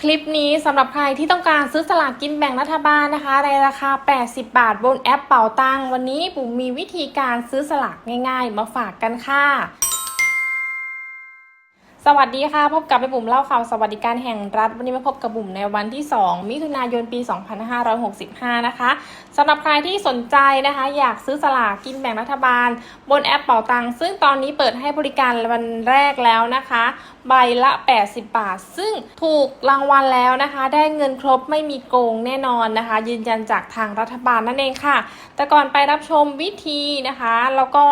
คลิปนี้สำหรับใครที่ต้องการซื้อสลากกินแบ่งรัฐบาลนะคะ ในราคา 80 บาทบนแอปเป่าตังวันนี้บุ๋มมีวิธีการซื้อสลากง่าย ๆ มาฝากกันค่ะ สวัสดีค่ะ พบกับไปบุ๋มเล่าข่าวสวัสดิการแห่งรัฐ วันนี้มาพบกับบุ๋มในวันที่ 2 มิถุนายนปี 2565 นะคะสำหรับใครที่สนใจนะคะ อยากซื้อสลากกินแบ่งรัฐบาล บนแอปเป่าตังซึ่งตอนนี้เปิดให้บริการวันแรกแล้วนะคะ ใบละ 80 บาท ซึ่งถูกรางวัลแล้วนะคะ ได้เงินครบไม่มีโกงแน่นอนนะคะ ยืนยันจากทางรัฐบาลนั่นเองค่ะ แต่ก่อนไปรับชมวิธีนะคะ แล้วก็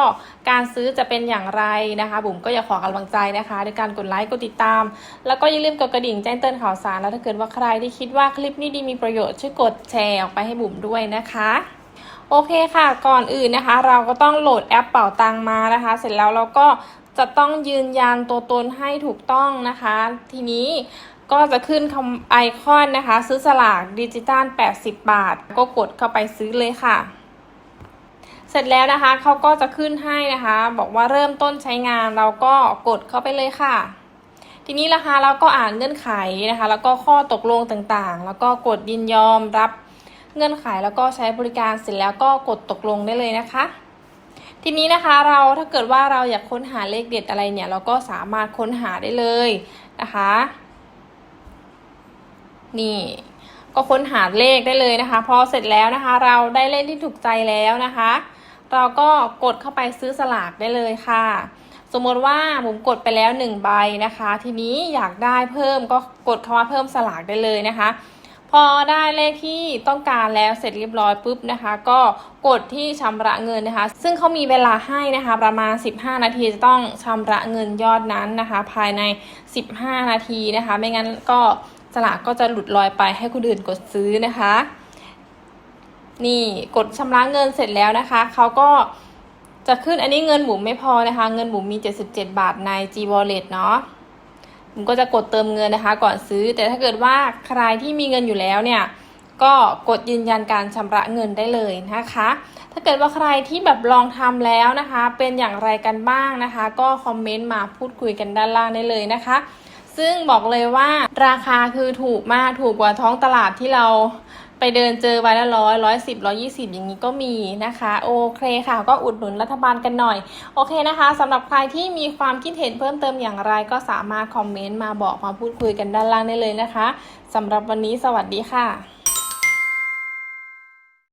การซื้อจะเป็นอย่างไรนะคะ บุ๋มก็อยากขอกำลังใจนะคะด้วยการกดไลค์ กดติดตาม แล้วก็อย่าลืมกดกระดิ่งแจ้งเตือนข่าวสาร แล้วถ้าเกิดว่าใครที่คิดว่าคลิปนี้ดีมีประโยชน์ช่วยกดแชร์ออกไปให้บุ๋มด้วยนะคะโอเคค่ะ ก่อนอื่นนะคะ เราก็ต้องโหลดแอปเป่าตังมานะคะ เสร็จแล้วเราก็จะต้องยืนยันตัวตนให้ถูกต้องนะคะ ทีนี้ก็จะขึ้นคำไอคอนนะคะ ซื้อสลากดิจิตอล80 บาท ก็กดเข้าไปซื้อเลยค่ะ เสร็จแล้วนะคะเขาก็จะขึ้นให้นะคะ บอกว่าเริ่มต้นใช้งานเราก็กดเข้าไปเลยค่ะ ทีนี้นะคะเราก็อ่านเงื่อนไขนะคะ แล้วก็ข้อตกลงต่างๆ แล้วก็กดยินยอมรับเงื่อนไขแล้วก็ใช้บริการเสร็จแล้วก็กดตกลงได้เลยนะคะ ทีนี้นะคะเราถ้าเกิดว่าเราอยากค้นหาเลขเด็ดอะไรเนี่ย เราก็สามารถค้นหาได้เลยนะคะ นี่ก็ค้นหาเลขได้เลยนะคะ พอเสร็จแล้วนะคะ เราได้เลขที่ถูกใจแล้วนะคะ เราก็กดเข้าไปซื้อสลากได้เลยค่ะ สมมติว่าผมกดไปแล้ว 1 ใบนะคะ ทีนี้อยากได้เพิ่มก็กดคำว่าเพิ่มสลากได้เลยนะคะ พอได้เลขที่ต้องการแล้วเสร็จเรียบร้อยปุ๊บนะคะ ก็กดที่ชำระเงินนะคะ ซึ่งเขามีเวลาให้นะคะ ประมาณ 15 นาทีจะต้องชำระเงินยอดนั้นนะคะ ภายใน 15 นาทีนะคะ ไม่งั้นก็สลากก็จะหลุดลอยไปให้คนอื่นกดซื้อนะคะ นี่กดชำระเงินเสร็จแล้วนะคะ เขาก็จะขึ้นอันนี้เงินบุ๋มไม่พอนะคะ เงินบุ๋มมี 77 บาทใน G Wallet เนาะบุ๋มก็จะกดเติมเงินนะคะ ก่อนซื้อ แต่ถ้าเกิดว่าใครที่มีเงินอยู่แล้วเนี่ย ก็กดยืนยันการชำระเงินได้เลยนะคะ ถ้าเกิดว่าใครที่แบบลองทำแล้วนะคะ เป็นอย่างไรกันบ้างนะคะ ก็คอมเมนต์มาพูดคุยกันด้านล่างได้เลยนะคะ ซึ่งบอกเลยว่าราคาคือถูกมากถูกกว่าท้องตลาดที่เรา ไปเดินเจอใบละร้อยร้อยสิบร้อยี่สิบอย่างนี้ก็มีนะคะ โอเคค่ะ ก็อุดหนุนรัฐบาลกันหน่อย โอเคนะคะสำหรับใครที่มีความคิดเห็นเพิ่มเติมอย่างไรก็สามารถคอมเมนต์มาบอกมาพูดคุยกันด้านล่างได้เลยนะคะสำหรับวันนี้สวัสดีค่ะ